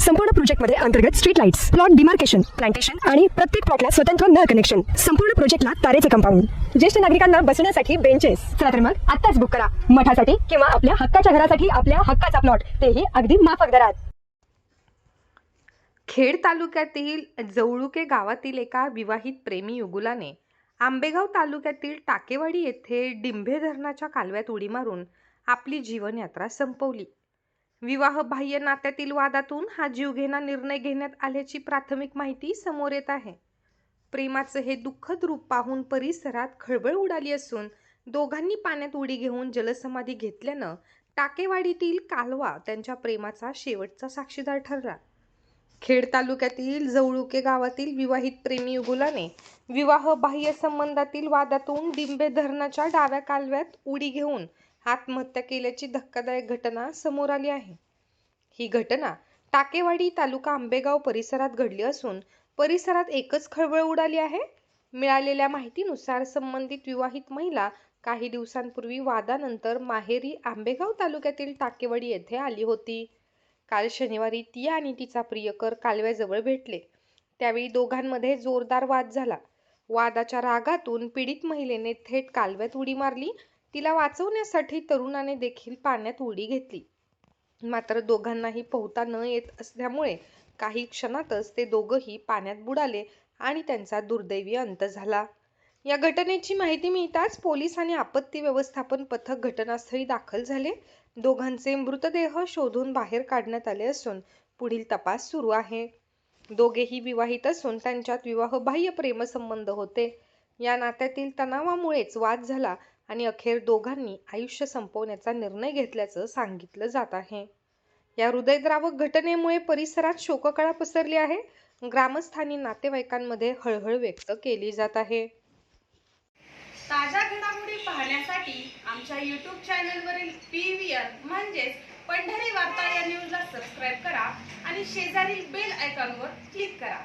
संपूर्ण प्रोजेक्टमध्ये अंतर्गत street lights plot demarcation plantation आणि प्रत्येक प्लॉटला स्वतंत्र नळ कनेक्शन संपूर्ण प्रोजेक्टला तारेचे कंपाऊंड ज्येष्ठ नागरिकांना बसण्यासाठी बेंचेस चला तर मग आत्ताच बुक करा. मठासाठी किंवा आपल्या हक्काच्या घरासाठी आपल्या हक्काचा प्लॉट तेही अगदी माफक दरात. खेड तालुक्यातील जवळुके गावातील एका विवाहित प्रेमी युगुलाने आंबेगाव तालुक्यातील टाकेवाडी येथे डिंभे धरणाच्या कालव्यात उडी मारून आपली जीवनयात्रा संपवली. विवाहबाह्य नात्यातील वादातून हा जीवघेणा निर्णय घेण्यात आल्याची प्राथमिक माहिती समोर येत आहे. प्रेमाचं हे दुःखद रूप पाहून परिसरात खळबळ उडाली असून दोघांनी पाण्यात उडी घेऊन जलसमाधी घेतल्यानं टाकेवाडीतील कालवा त्यांच्या प्रेमाचा शेवटचा साक्षीदार ठरला. खेड तालुक्यातील जवळुके गावातील विवाहित प्रेमी युगुलाने विवाह बाह्य संबंधातील वादातून डिंबे धरणाच्या डाव्या कालव्यात उडी घेऊन आत्महत्या केल्याची धक्कादायक घटना समोर आली आहे. ही घटना टाकेवाडी तालुका आंबेगाव परिसरात घडली असून परिसरात एकच खळबळ उडाली आहे. मिळालेल्या माहितीनुसार संबंधित विवाहित महिला काही दिवसांपूर्वी वादानंतर माहेरी आंबेगाव तालुक्यातील टाकेवाडी येथे आली होती. काल शनिवारी ती आणि तिचा प्रियकर कालव्याजवळ भेटले. त्यावेळी दोघांमध्ये जोरदार वाद झाला. वादाच्या रागातून पीडित महिलेने थेट कालव्यात उडी मारली तिला वाचवण्यासाठी तरुणाने देखील पाण्यात उडी घेतली. मात्र दोघांनाही पोहता न येत असल्यामुळे काही क्षणातच ते दोघंही पाण्यात बुडाले आणि त्यांचा दुर्दैवी अंत झाला. या घटनेची माहिती मिळताच पोलीस आणि आपत्ती व्यवस्थापन पथक घटनास्थळी दाखल झाले. दोघांचे मृतदेह शोधून बाहेर काढण्यात आले असून पुढील तपास सुरू आहे. दोघेही विवाहित असून त्यांच्यात विवाहबाह्य प्रेमसंबंध होते. या नात्यातील तणावामुळेच वाद झाला आणि अखेर दोघांनी आयुष्य संपवण्याचा निर्णय घेतल्याचं सांगितलं जात आहे. या हृदयद्रावक घटनेमुळे परिसरात शोककळा पसरली आहे. ग्रामस्थांनी नातेवाईकांमध्ये हळहळ व्यक्त केली जात आहे. ताज्या घडामोडी पाहण्यासाठी आमच्या यूट्यूब चॅनलवरील पी व्ही आर म्हणजेच पंढरी वार्ता या न्यूजला सबस्क्राईब करा आणि शेजारील बेल आयकॉनवर क्लिक करा.